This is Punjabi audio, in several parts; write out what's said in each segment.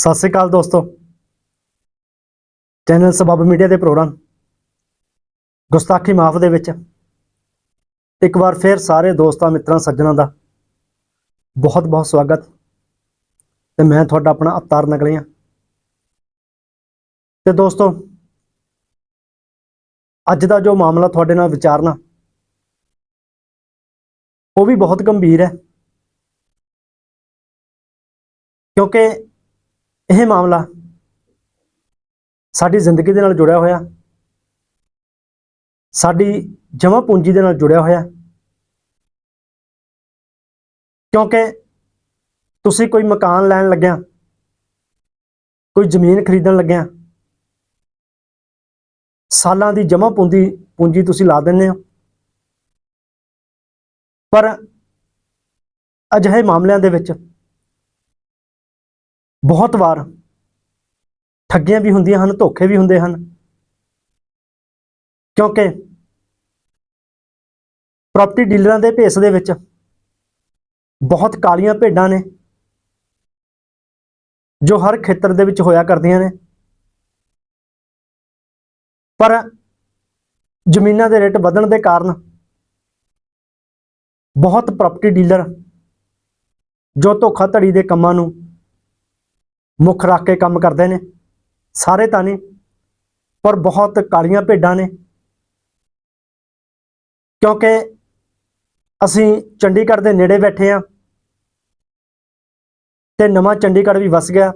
ਸਤਿ ਸ੍ਰੀ ਅਕਾਲ ਦੋਸਤੋ। ਚੈਨਲ ਸਬਬ ਮੀਡੀਆ ਦੇ ਪ੍ਰੋਗਰਾਮ ਗੁਸਤਾਖੀ ਮਾਫ ਦੇ ਵਿੱਚ ਇੱਕ ਵਾਰ ਫਿਰ ਸਾਰੇ ਦੋਸਤਾਂ, ਮਿੱਤਰਾਂ, ਸੱਜਣਾਂ ਦਾ ਬਹੁਤ ਬਹੁਤ ਸਵਾਗਤ। ਤੇ ਮੈਂ ਤੁਹਾਡਾ ਆਪਣਾ ਅਵਤਾਰ ਨਗਲੀਆਂ ਤੇ ਦੋਸਤੋ, ਅੱਜ ਦਾ ਜੋ ਮਾਮਲਾ ਤੁਹਾਡੇ ਨਾਲ ਵਿਚਾਰਨਾ, ਉਹ ਵੀ ਬਹੁਤ ਗੰਭੀਰ ਹੈ। ਕਿਉਂਕਿ ਇਹ ਮਾਮਲਾ ਸਾਡੀ ਜ਼ਿੰਦਗੀ ਦੇ ਨਾਲ ਜੁੜਿਆ ਹੋਇਆ। ਸਾਡੀ ਜਮ੍ਹਾਂ ਪੂੰਜੀ ਦੇ ਨਾਲ ਜੁੜਿਆ ਹੋਇਆ। ਕਿਉਂਕਿ ਤੁਸੀਂ ਕੋਈ ਮਕਾਨ ਲੈਣ ਲੱਗਿਆ, ਕੋਈ ਜ਼ਮੀਨ ਖਰੀਦਣ ਲੱਗਿਆ, ਸਾਲਾਂ ਦੀ ਜਮ੍ਹਾਂ ਪੂੰਜੀ ਪੂੰਜੀ ਤੁਸੀਂ ਲਾ ਦਿੰਦੇ ਹੋ। ਪਰ ਅਜਿਹੇ ਮਾਮਲਿਆਂ ਦੇ ਵਿੱਚ ਬਹੁਤ ਵਾਰ ਠੱਗੀਆਂ ਵੀ ਹੁੰਦੀਆਂ ਹਨ, ਧੋਖੇ ਵੀ ਹੁੰਦੇ ਹਨ। ਕਿਉਂਕਿ ਪ੍ਰਾਪਰਟੀ ਡੀਲਰਾਂ ਦੇ ਭੇਸ ਦੇ ਵਿੱਚ ਬਹੁਤ ਕਾਲੀਆਂ ਭੇਡਾਂ ਨੇ, ਜੋ ਹਰ ਖੇਤਰ ਦੇ ਵਿੱਚ ਹੋਇਆ ਕਰਦੀਆਂ ਨੇ। ਪਰ ਜ਼ਮੀਨਾਂ ਦੇ ਰੇਟ ਵਧਣ ਦੇ ਕਾਰਨ ਬਹੁਤ ਪ੍ਰਾਪਰਟੀ ਡੀਲਰ ਜੋ ਧੋਖਾਧੜੀ ਦੇ ਕੰਮਾਂ ਨੂੰ ਮੁੱਖ ਰੱਖ ਕੇ ਕੰਮ ਕਰਦੇ ਨੇ। ਸਾਰੇ ਤਾਂ ਨਹੀਂ ਪਰ ਬਹੁਤ ਕਾਲੀਆਂ ਭੇਡਾਂ ਨੇ। ਕਿਉਂਕਿ ਅਸੀਂ ਚੰਡੀਗੜ੍ਹ ਦੇ ਨੇੜੇ ਬੈਠੇ ਆ ਤੇ ਨਵਾਂ ਚੰਡੀਗੜ੍ਹ ਵੀ ਵਸ ਗਿਆ।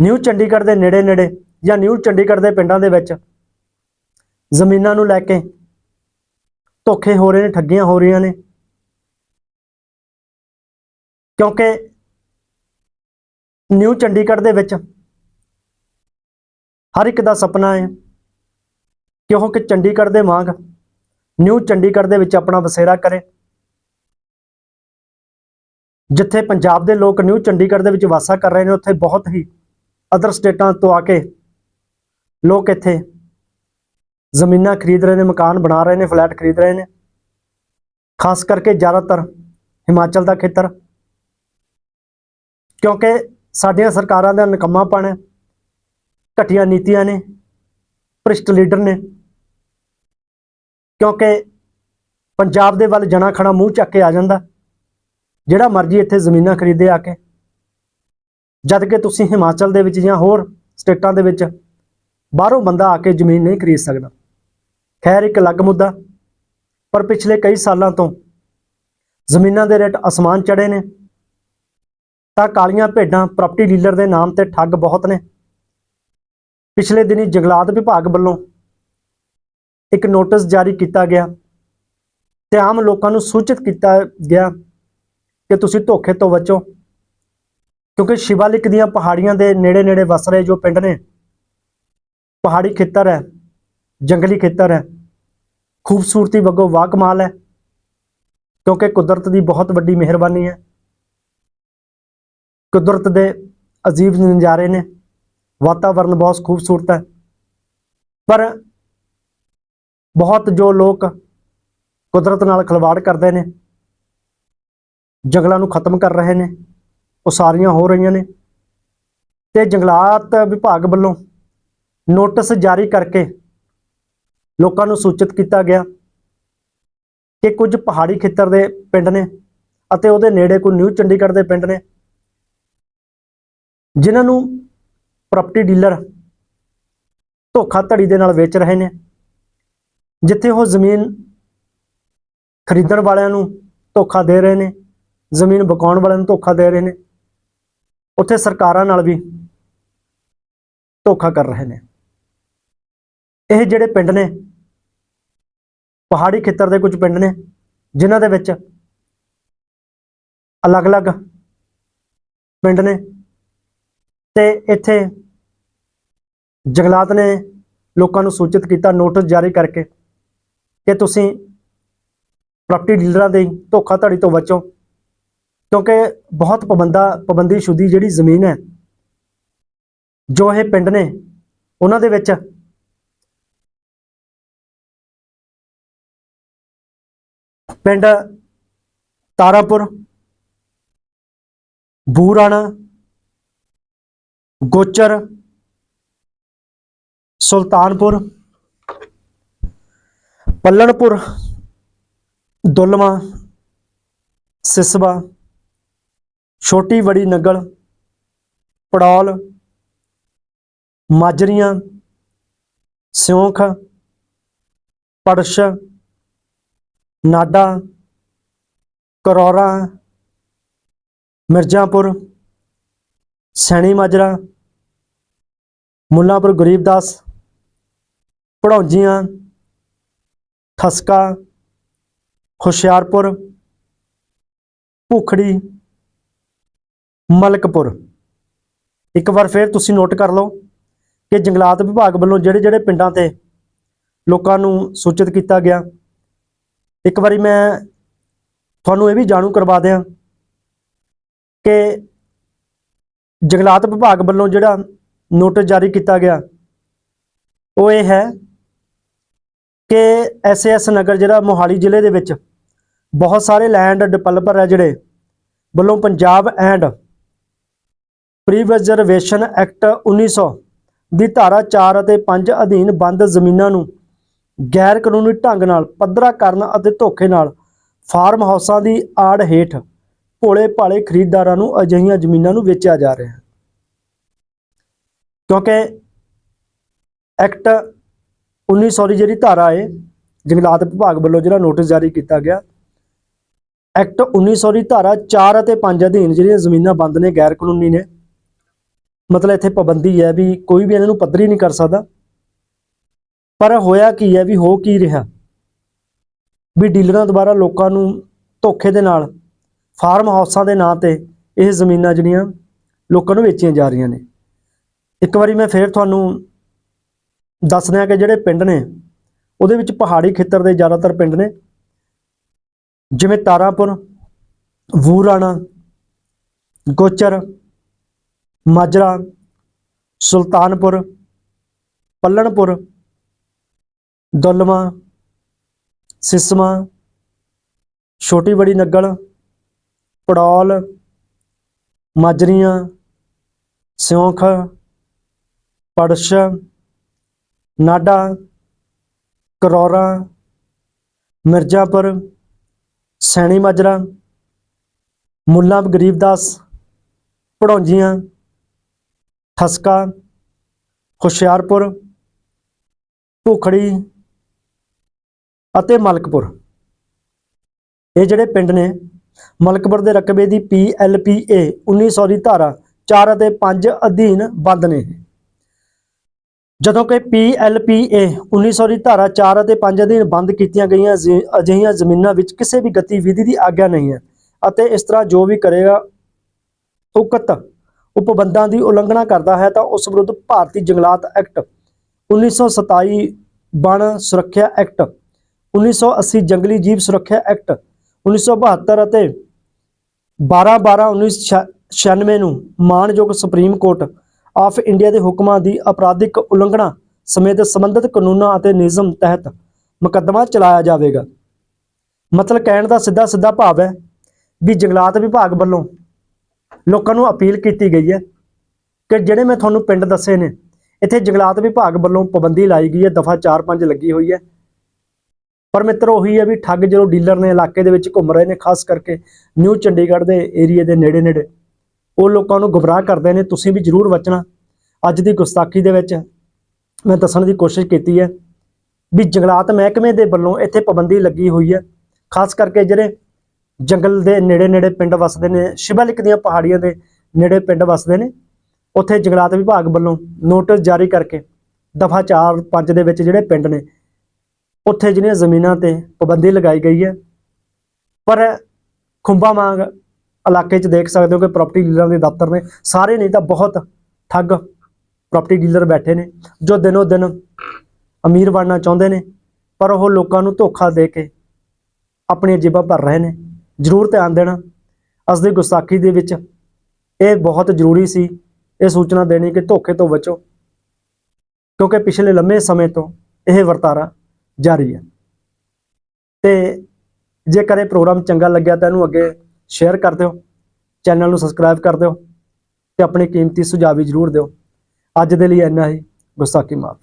ਨਿਊ ਚੰਡੀਗੜ੍ਹ ਦੇ ਨੇੜੇ ਨੇੜੇ ਜਾਂ ਨਿਊ ਚੰਡੀਗੜ੍ਹ ਦੇ ਪਿੰਡਾਂ ਦੇ ਵਿੱਚ ਜ਼ਮੀਨਾਂ ਨੂੰ ਲੈ ਕੇ ਧੋਖੇ ਹੋ ਰਹੇ ਨੇ, ਠੱਗੀਆਂ ਹੋ ਰਹੀਆਂ ਨੇ। ਕਿਉਂਕਿ ਨਿਊ ਚੰਡੀਗੜ੍ਹ ਦੇ ਵਿੱਚ। ਹਰ ਇੱਕ ਦਾ ਸੁਪਨਾ ਹੈ ਕਿਉਂਕਿ ਚੰਡੀਗੜ੍ਹ ਦੇ ਵਾਂਗ ਨਿਊ ਚੰਡੀਗੜ੍ਹ ਦੇ ਵਿੱਚ ਆਪਣਾ ਬਸੇਰਾ ਕਰੇ। ਜਿੱਥੇ ਪੰਜਾਬ ਦੇ ਲੋਕ ਨਿਊ ਚੰਡੀਗੜ੍ਹ ਦੇ ਵਿੱਚ ਵਾਸਾ ਕਰ ਰਹੇ ਨੇ, ਉੱਥੇ ਬਹੁਤ ਹੀ ਅਦਰ ਸਟੇਟਾਂ ਤੋਂ ਆ ਕੇ ਲੋਕ ਇੱਥੇ ਜ਼ਮੀਨਾਂ ਖਰੀਦ ਰਹੇ ਨੇ, ਮਕਾਨ ਬਣਾ ਰਹੇ ਨੇ, ਫਲੈਟ ਖਰੀਦ ਰਹੇ ਨੇ। ਖਾਸ ਕਰਕੇ ਜ਼ਿਆਦਾਤਰ ਹਿਮਾਚਲ ਦਾ ਖੇਤਰ। ਕਿਉਂਕਿ ਸਾਡੀਆਂ ਸਰਕਾਰਾਂ ਦਾ ਨਕੰਮਾਪਣ ਹੈ। ਘਟੀਆਂ ਨੀਤੀਆਂ ਨੇ, ਭ੍ਰਿਸ਼ਟ ਲੀਡਰ ਨੇ। ਕਿਉਂਕਿ ਪੰਜਾਬ ਦੇ ਵੱਲ ਜਣਾ ਖਣਾ ਮੂੰਹ ਚੱਕ ਕੇ ਆ ਜਾਂਦਾ। ਜਿਹੜਾ ਮਰਜ਼ੀ ਇੱਥੇ ਜ਼ਮੀਨਾਂ ਖਰੀਦੇ ਆ ਕੇ। ਜਦ ਕਿ ਤੁਸੀਂ ਹਿਮਾਚਲ ਦੇ ਵਿੱਚ ਜਾਂ ਹੋਰ ਸਟੇਟਾਂ ਦੇ ਵਿੱਚ ਬਾਹਰੋਂ ਬੰਦਾ ਆ ਕੇ ਜ਼ਮੀਨ ਨਹੀਂ ਖਰੀਦ ਸਕਦਾ। ਖੈਰ, ਇੱਕ ਅਲੱਗ ਮੁੱਦਾ। ਪਰ ਪਿਛਲੇ ਕਈ ਸਾਲਾਂ ਤੋਂ ਜ਼ਮੀਨਾਂ ਦੇ ਰੇਟ ਅਸਮਾਨ ਚੜੇ ਨੇ। ਤਾਂ ਕਾਲੀਆਂ ਭੇਡਾਂ ਪ੍ਰਾਪਰਟੀ ਡੀਲਰ ਦੇ ਨਾਮ ਤੇ ਠੱਗ ਬਹੁਤ ਨੇ। ਪਿਛਲੇ ਦਿਨੀ ਜੰਗਲਾਤ ਵਿਭਾਗ ਵੱਲੋਂ ਇੱਕ ਨੋਟਿਸ ਜਾਰੀ ਕੀਤਾ ਗਿਆ ਤੇ ਆਮ ਲੋਕਾਂ ਨੂੰ ਸੂਚਿਤ ਕੀਤਾ ਗਿਆ ਕਿ ਤੁਸੀਂ ਧੋਖੇ ਤੋਂ ਬਚੋ, ਕਿਉਂਕਿ ਸ਼ਿਵਾਲਿਕ ਦੀਆਂ ਪਹਾੜੀਆਂ ਦੇ ਨੇੜੇ-ਨੇੜੇ ਵਸ ਰਹੇ ਜੋ ਪਿੰਡ ਨੇ, ਪਹਾੜੀ ਖੇਤਰ ਹੈ, ਜੰਗਲੀ ਖੇਤਰ ਹੈ, ਖੂਬਸੂਰਤੀ ਵੱਗੋਂ ਵਾਕਮਾਲ ਹੈ, ਕਿਉਂਕਿ ਕੁਦਰਤ ਦੀ ਬਹੁਤ ਵੱਡੀ ਮਿਹਰਬਾਨੀ ਹੈ। ਕੁਦਰਤ ਦੇ ਅਜੀਬ ਨਜ਼ਾਰੇ ਨੇ। ਵਾਤਾਵਰਨ ਬਹੁਤ ਖੂਬਸੂਰਤ ਹੈ। ਪਰ ਬਹੁਤ ਜੋ ਲੋਕ ਕੁਦਰਤ ਨਾਲ ਖਿਲਵਾੜ ਕਰਦੇ ਨੇ, ਜੰਗਲਾਂ ਨੂੰ ਖਤਮ ਕਰ ਰਹੇ ਨੇ ਉਸਾਰੀਆਂ ਹੋ ਰਹੀਆਂ ਨੇ। ਤੇ ਜੰਗਲਾਤ ਵਿਭਾਗ ਵੱਲੋਂ ਨੋਟਿਸ ਜਾਰੀ ਕਰਕੇ ਲੋਕਾਂ ਨੂੰ ਸੂਚਿਤ ਕੀਤਾ ਗਿਆ ਕਿ ਕੁਝ ਪਹਾੜੀ ਖੇਤਰ ਦੇ ਪਿੰਡ ਨੇ ਅਤੇ ਉਹਦੇ ਨੇੜੇ ਕੋਈ ਨਿਊ ਚੰਡੀਗੜ੍ਹ ਦੇ ਪਿੰਡ ਨੇ ਜਿਨ੍ਹਾਂ ਨੂੰ ਪ੍ਰਾਪਰਟੀ ਡੀਲਰ ਧੋਖਾਧੜੀ ਦੇ ਨਾਲ ਵੇਚ ਰਹੇ ਨੇ, ਜਿੱਥੇ ਉਹ ਜ਼ਮੀਨ ਖਰੀਦਣ ਵਾਲਿਆਂ ਨੂੰ ਧੋਖਾ ਦੇ ਰਹੇ ਨੇ, ਜ਼ਮੀਨ ਬਕਾਉਣ ਵਾਲਿਆਂ ਨੂੰ ਧੋਖਾ ਦੇ ਰਹੇ ਨੇ, ਉੱਥੇ ਸਰਕਾਰਾਂ ਨਾਲ ਵੀ ਧੋਖਾ ਕਰ ਰਹੇ ਨੇ। ਇਹ ਜਿਹੜੇ ਪਿੰਡ ਨੇ, ਪਹਾੜੀ ਖੇਤਰ ਦੇ ਕੁਝ ਪਿੰਡ ਨੇ, ਜਿਨ੍ਹਾਂ ਦੇ ਵਿੱਚ ਅਲੱਗ-ਅਲੱਗ ਪਿੰਡ ਨੇ ਤੇ ਇੱਥੇ ਜੰਗਲਾਤ ਨੇ ਲੋਕਾਂ ਨੂੰ ਸੂਚਿਤ ਕੀਤਾ, ਨੋਟਿਸ ਜਾਰੀ ਕਰਕੇ ਕਿ ਤੁਸੀਂ ਪ੍ਰਾਪਰਟੀ ਡੀਲਰਾਂ ਦੇ ਧੋਖਾਧੜੀ ਤੋਂ ਬਚੋ, ਕਿਉਂਕਿ ਬਹੁਤ ਪਾਬੰਦਾ ਪਾਬੰਦੀ ਸ਼ੁਦੀ ਜਿਹੜੀ ਜ਼ਮੀਨ ਹੈ, ਜੋ ਇਹ ਪਿੰਡ ਨੇ, ਉਹਨਾਂ ਦੇ ਵਿੱਚ ਪਿੰਡ ਤਾਰਾਪੁਰ, ਬੂਰਾਣਾ ਗੋਚਰ ਸੁਲਤਾਨਪੁਰ ਪੱਲਣਪੁਰ ਦੁਲਮਾ ਸਿਸਵਾ ਛੋਟੀ ਬੜੀ ਨਗਲ ਪੜੌਲ ਮਾਜਰੀਆਂ ਸਿਉਂਖ ਪੜਸ਼ ਨਾਡਾ ਕਰੌਰਾ ਮਿਰਜ਼ਾਪੁਰ ਸੈਣੀ ਮਾਜਰਾ, ਮੁੱਲਾਪੁਰ ਗਰੀਬਦਾਸ ਪੜੌਂਜੀਆਂ ਖਸਕਾ ਹੁਸ਼ਿਆਰਪੁਰ, ਭੁਖੜੀ, ਮਲਕਪੁਰ। ਇੱਕ ਵਾਰ ਫਿਰ ਤੁਸੀਂ ਨੋਟ ਕਰ ਲਓ ਕਿ ਜੰਗਲਾਤ ਵਿਭਾਗ ਵੱਲੋਂ ਜਿਹੜੇ ਜਿਹੜੇ ਪਿੰਡਾਂ ਤੇ ਲੋਕਾਂ ਨੂੰ ਸੂਚਿਤ ਕੀਤਾ ਗਿਆ। ਇੱਕ ਵਾਰੀ ਮੈਂ ਤੁਹਾਨੂੰ ਇਹ ਵੀ ਜਾਣੂ ਕਰਵਾ ਦਿਆਂ ਕਿ ਜੰਗਲਾਤ ਵਿਭਾਗ ਵੱਲੋਂ ਜਿਹੜਾ ਨੋਟਿਸ ਜਾਰੀ ਕੀਤਾ ਗਿਆ, ਉਹ ਇਹ ਹੈ ਕਿ ਐਸਐਸ ਨਗਰ ਜਿਹੜਾ ਮੋਹਾਲੀ ਜ਼ਿਲ੍ਹੇ ਦੇ ਵਿੱਚ ਬਹੁਤ ਸਾਰੇ ਲੈਂਡ ਡਿਵੈਲਪਰ ਹੈ ਜਿਹੜੇ ਵੱਲੋਂ ਪੰਜਾਬ ਐਂਡ ਪ੍ਰੀਵੈਜ਼ਰਵੇਸ਼ਨ ਐਕਟ 1900 ਦੀ ਧਾਰਾ 4 ਅਤੇ 5 ਅਧੀਨ ਬੰਦ ਜ਼ਮੀਨਾਂ ਨੂੰ ਗੈਰ ਕਾਨੂੰਨੀ ਢੰਗ ਨਾਲ ਪੱਧਰਾ ਕਰਨ ਅਤੇ ਧੋਖੇ ਨਾਲ ਫਾਰਮ ਹਾਊਸਾਂ ਦੀ ਆੜ ਹੇਠ ਭੋਲੇ ਭਾਲੇ ਖਰੀਦਦਾਰਾਂ ਨੂੰ ਅਜਿਹੀਆਂ ਜ਼ਮੀਨਾਂ ਨੂੰ ਵੇਚਿਆ ਜਾ ਰਿਹਾ ਹੈ। ਕਿਉਂਕਿ ਐਕਟ 1900 ਦੀ ਜਿਹੜੀ ਧਾਰਾ ਹੈ, ਜੰਗਲਾਤ ਵਿਭਾਗ ਵੱਲੋਂ ਜਿਹੜਾ ਨੋਟਿਸ ਜਾਰੀ ਕੀਤਾ ਗਿਆ ਐਕਟ 1900 ਦੀ ਧਾਰਾ 4 ਅਤੇ 5 ਅਧੀਨ ਜਿਹੜੀਆਂ ਜ਼ਮੀਨਾਂ ਬੰਦ ਨੇ, ਗੈਰ ਕਾਨੂੰਨੀ ਨੇ, ਮਤਲਬ ਇੱਥੇ ਪਾਬੰਦੀ ਹੈ ਵੀ ਕੋਈ ਵੀ ਇਹਨਾਂ ਨੂੰ ਪੱਧਰੀ ਨਹੀਂ ਕਰ ਸਕਦਾ। ਪਰ ਹੋਇਆ ਕੀ ਹੈ ਵੀ ਹੋ ਕੀ ਰਿਹਾ? ਵੀ ਡੀਲਰਾਂ ਦੁਆਰਾ ਲੋਕਾਂ ਨੂੰ ਧੋਖੇ ਦੇ ਨਾਲ ਫਾਰਮ ਹਾਊਸਾਂ ਦੇ ਨਾਂ ਤੇ ਇਹ ਜ਼ਮੀਨਾਂ ਜਿਹੜੀਆਂ ਲੋਕਾਂ ਨੂੰ ਵੇਚੀਆਂ ਜਾ ਰਹੀਆਂ ਨੇ। ਇੱਕ ਵਾਰੀ ਮੈਂ ਫੇਰ ਤੁਹਾਨੂੰ ਦੱਸ ਦਿਆਂ ਕਿ ਜਿਹੜੇ ਪਿੰਡ ਨੇ, ਉਹਦੇ ਵਿੱਚ ਪਹਾੜੀ ਖੇਤਰ ਦੇ ਜ਼ਿਆਦਾਤਰ ਪਿੰਡ ਨੇ। ਜਿਵੇਂ ਤਾਰਾਪੁਰ, ਵੂਰਾਣਾ, ਗੋਚਰ, ਮਾਜਰਾ, ਸੁਲਤਾਨਪੁਰ, ਪੱਲਣਪੁਰ ਦੁਲਮਾ ਸਿਸਮਾ ਛੋਟੀ ਬੜੀ ਨਗਲ ਪੜੌਲ, ਮਾਜਰੀਆਂ, ਸਿਉਂਖ ਪੜਸ਼ ਨਾਡਾ, ਕਰੌਰਾ, ਮਿਰਜ਼ਾਪੁਰ, ਸੈਣੀ ਮਾਜਰਾ, ਮੁੱਲਾ ਗਰੀਬਦਾਸ ਪੜੌਂਜੀਆਂ ਖਸਕਾ ਹੁਸ਼ਿਆਰਪੁਰ, ਭੁਖੜੀ ਅਤੇ ਮਲਕਪੁਰ। ਇਹ ਜਿਹੜੇ ਪਿੰਡ ਨੇ ਮਲਕਪੁਰ ਦੇ ਰਕਬੇ ਦੀ PLPA 1900 ਦੀ ਧਾਰਾ 4 ਅਤੇ 5 ਅਧੀਨ ਬੰਦ ਨੇ। ਜਦੋਂ ਕਿ PLPA 1900 ਦੀ ਧਾਰਾ 4 ਅਤੇ 5 ਅਧੀਨ ਬੰਦ ਕੀਤੀਆਂ ਗਈਆਂ ਅਜਿਹੀਆਂ ਜ਼ਮੀਨਾਂ ਵਿੱਚ ਕਿਸੇ ਵੀ ਗਤੀਵਿਧੀ ਦੀ ਆਗਿਆ ਨਹੀਂ ਹੈ ਅਤੇ ਇਸ ਤਰ੍ਹਾਂ ਜੋ ਵੀ ਕਰੇਗਾ, ਉਕਤ ਉਪਬੰਧਾਂ ਦੀ ਉਲੰਘਣਾ ਕਰਦਾ ਹੈ ਤਾਂ ਉਸ ਵਿਰੁੱਧ ਭਾਰਤੀ ਜੰਗਲਾਤ ਐਕਟ 1927 ਬਣ ਸੁਰੱਖਿਆ ਐਕਟ 1980 ਜੰਗਲੀ ਜੀਵ ਸੁਰੱਖਿਆ ਐਕਟ 1972 ਅਤੇ 12 12 1996 ਨੂੰ ਮਾਣਯੋਗ ਸੁਪਰੀਮ ਕੋਰਟ ਆਫ ਇੰਡੀਆ ਦੇ ਹੁਕਮਾਂ ਦੀ ਅਪਰਾਧਿਕ ਉਲੰਘਣਾ ਸਮੇਤ ਸੰਬੰਧਿਤ ਕਾਨੂੰਨਾਂ ਅਤੇ ਨਿਯਮ ਤਹਿਤ ਮੁਕੱਦਮਾ ਚਲਾਇਆ ਜਾਵੇਗਾ। ਮਤਲਬ ਕਹਿਣ ਦਾ ਸਿੱਧਾ ਸਿੱਧਾ ਭਾਵ ਹੈ ਵੀ ਜੰਗਲਾਤ ਵਿਭਾਗ ਵੱਲੋਂ ਲੋਕਾਂ ਨੂੰ ਅਪੀਲ ਕੀਤੀ ਗਈ ਹੈ ਕਿ ਜਿਹੜੇ ਮੈਂ ਤੁਹਾਨੂੰ ਪਿੰਡ ਦੱਸੇ ਨੇ, ਇੱਥੇ ਜੰਗਲਾਤ ਵਿਭਾਗ ਵੱਲੋਂ ਪਾਬੰਦੀ ਲਾਈ ਗਈ ਹੈ, ਦਫਾ 4-5 ਲੱਗੀ ਹੋਈ ਹੈ। ਪਰ ਮਿੱਤਰ ਉਹੀ ਹੈ ਵੀ ਠੱਗ ਜਦੋਂ ਡੀਲਰ ਨੇ ਇਲਾਕੇ ਦੇ ਵਿੱਚ ਘੁੰਮ ਰਹੇ ਨੇ, ਖਾਸ ਕਰਕੇ ਨਿਊ ਚੰਡੀਗੜ੍ਹ ਦੇ ਏਰੀਏ ਦੇ ਨੇੜੇ ਨੇੜੇ, ਉਹ ਲੋਕਾਂ ਨੂੰ ਗੁੰਮਰਾਹ ਕਰਦੇ ਨੇ, ਤੁਸੀਂ ਵੀ ਜ਼ਰੂਰ ਬਚਣਾ ਅੱਜ ਦੀ ਗੁਸਤਾਖੀ ਦੇ ਵਿੱਚ ਮੈਂ ਦੱਸਣ ਦੀ ਕੋਸ਼ਿਸ਼ ਕੀਤੀ ਹੈ ਵੀ ਜੰਗਲਾਤ ਮਹਿਕਮੇ ਦੇ ਵੱਲੋਂ ਇੱਥੇ ਪਾਬੰਦੀ ਲੱਗੀ ਹੋਈ ਹੈ। ਖਾਸ ਕਰਕੇ ਜਿਹੜੇ ਜੰਗਲ ਦੇ ਨੇੜੇ ਨੇੜੇ ਪਿੰਡ ਵਸਦੇ ਨੇ, ਸ਼ਿਵਾਲਿਕ ਦੀਆਂ ਪਹਾੜੀਆਂ ਦੇ ਨੇੜੇ ਪਿੰਡ ਵਸਦੇ ਨੇ, ਉੱਥੇ ਜੰਗਲਾਤ ਵਿਭਾਗ ਵੱਲੋਂ ਨੋਟਿਸ ਜਾਰੀ ਕਰਕੇ ਦਫਾ 4 5 ਦੇ ਵਿੱਚ ਜਿਹੜੇ ਪਿੰਡ ਨੇ ਉੱਥੇ ਜਿਹੜੀਆਂ ਜ਼ਮੀਨਾਂ ਤੇ ਪਾਬੰਦੀ ਲਗਾਈ ਗਈ ਹੈ, ਪਰ ਖੁੰਬਾ ਮੰਗ ਇਲਾਕੇ 'ਚ ਦੇਖ ਸਕਦੇ ਹੋ ਕਿ ਪ੍ਰਾਪਰਟੀ ਡੀਲਰਾਂ ਦੇ ਦਫ਼ਤਰ ਨੇ, ਸਾਰੇ ਨਹੀਂ ਤਾਂ ਬਹੁਤ ਠੱਗ ਪ੍ਰਾਪਰਟੀ ਡੀਲਰ ਬੈਠੇ ਨੇ, ਜੋ ਦਿਨੋ ਦਿਨ ਅਮੀਰ ਬਣਨਾ ਚਾਹੁੰਦੇ ਨੇ, ਪਰ ਉਹ ਲੋਕਾਂ ਨੂੰ ਧੋਖਾ ਦੇ ਕੇ ਆਪਣੀਆਂ ਜੇਬਾਂ ਭਰ ਰਹੇ ਨੇ। ਜ਼ਰੂਰ ਧਿਆਨ ਦੇਣਾ ਅੱਜ ਦੀ ਗੁਸਤਾਖੀ ਦੇ ਵਿੱਚ ਇਹ ਬਹੁਤ ਜ਼ਰੂਰੀ ਸੀ, ਇਹ ਸੂਚਨਾ ਦੇਣੀ ਕਿ ਧੋਖੇ ਤੋਂ ਬਚੋ, ਕਿਉਂਕਿ ਪਿਛਲੇ ਲੰਮੇ ਸਮੇਂ ਤੋਂ ਇਹ ਵਰਤਾਰਾ ਜਾਰੀ ਹੈ। ਤੇ ਜੇਕਰ ਇਹ ਪ੍ਰੋਗਰਾਮ ਚੰਗਾ ਲੱਗਿਆ ਤਾਂ ਇਹਨੂੰ ਅੱਗੇ ਸ਼ੇਅਰ ਕਰ ਦਿਓ ਚੈਨਲ ਨੂੰ ਸਬਸਕ੍ਰਾਈਬ ਕਰ ਦਿਓ ਤੇ ਆਪਣੇ ਕੀਮਤੀ ਸੁਝਾਅ ਵੀ ਜ਼ਰੂਰ ਦਿਓ। ਅੱਜ ਦੇ ਲਈ ਇੰਨਾ ਹੀ। ਗੁੱਸਾਕੀ ਮਾਫ।